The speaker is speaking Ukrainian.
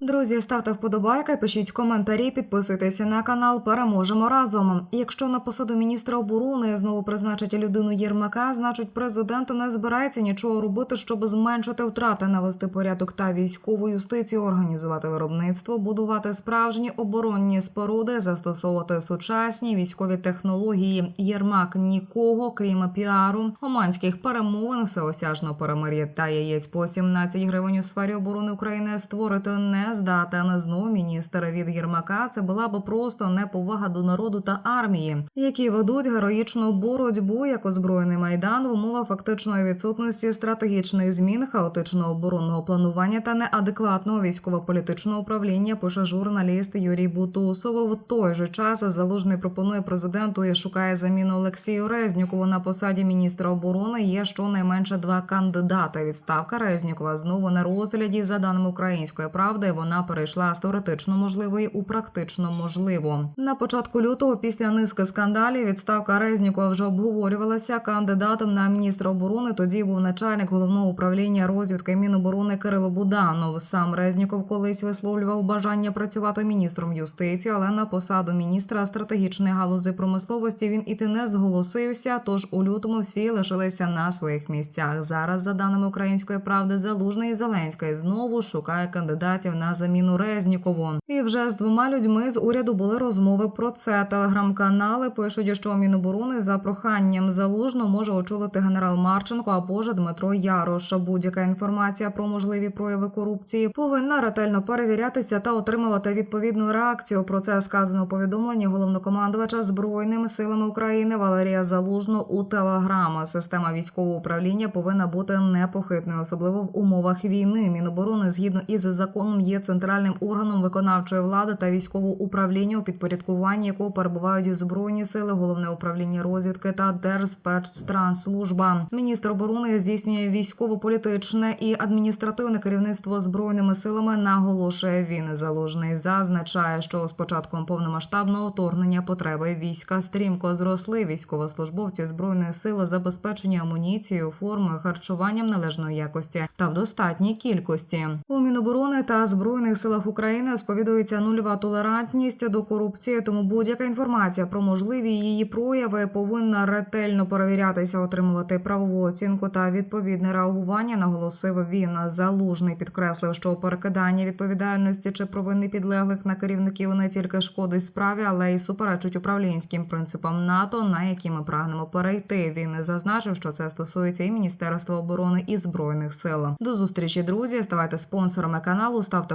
Друзі, ставте вподобайки, пишіть коментарі, підписуйтеся на канал. Переможемо разом. Якщо на посаду міністра оборони знову призначать людину Єрмака, значить президент не збирається нічого робити, щоб зменшити втрати, навести порядок та військову юстицію, організувати виробництво, будувати справжні оборонні споруди, застосовувати сучасні військові технології. Єрмак нікого, крім піару, оманських перемовин, всеосяжного перемир'я та яєць по 17 гривень у сфері оборони України створити не здатен. Знову міністр від Єрмака. Це була б просто неповага до народу та армії, які ведуть героїчну боротьбу як озброєний майдан в умовах фактичної відсутності стратегічних змін, хаотичного оборонного планування та неадекватного військово-політичного управління. Пише журналіст Юрій Бутусов. В той же час залужний пропонує президенту і шукає заміну Олексію Резнюкову на посаді міністра оборони. Є щонайменше два кандидати. Відставка Резнікова знову на розгляді за даними української правди. Вона перейшла з теоретично можливої у практично можливо. На початку лютого, після низки скандалів, відставка Резнікова вже обговорювалася кандидатом на міністра оборони. Тоді був начальник головного управління розвідки Міноборони Кирило Буданов. Сам Резніков колись висловлював бажання працювати міністром юстиції, але на посаду міністра стратегічної галузі промисловості він іти не зголосився. Тож у лютому всі лишилися на своїх місцях. Зараз, за даними української правди, залужний Зеленський знову шукає кандидатів на заміну Резнікову. І вже з двома людьми з уряду були розмови про це. Телеграм-канали пишуть, що Міноборони за проханням залужно може очолити генерал Марченко або ж Дмитро Ярош. Будь-яка інформація про можливі прояви корупції повинна ретельно перевірятися та отримувати відповідну реакцію. Про це сказано у повідомленні головнокомандувача збройними силами України Валерія Залужно у Телеграма. Система військового управління повинна бути непохитною, особливо в умовах війни. Міноборони згідно із законом є центральним органом виконавчої влади та військового управління, у підпорядкуванні якого перебувають збройні сили, головне управління розвідки та Держспецтрансслужба. Міністр оборони здійснює військово-політичне і адміністративне керівництво збройними силами. Наголошує він залужний. Зазначає, що з початком повномасштабного вторгнення потреби війська стрімко зросли. Військовослужбовці збройної сили забезпечені амуніцією, формою, харчуванням належної якості та в достатній кількості. У Міноборони та збройних силах України сповідується нульова толерантність до корупції. Тому будь-яка інформація про можливі її прояви повинна ретельно перевірятися, отримувати правову оцінку та відповідне реагування. Наголосив він залужний, підкреслив, що перекидання відповідальності чи провини підлеглих на керівників не тільки шкодить справі, але й суперечить управлінським принципам НАТО, на які ми прагнемо перейти. Він зазначив, що це стосується і Міністерства оборони і збройних сил. До зустрічі, друзі. Ставайте спонсорами каналу, ставте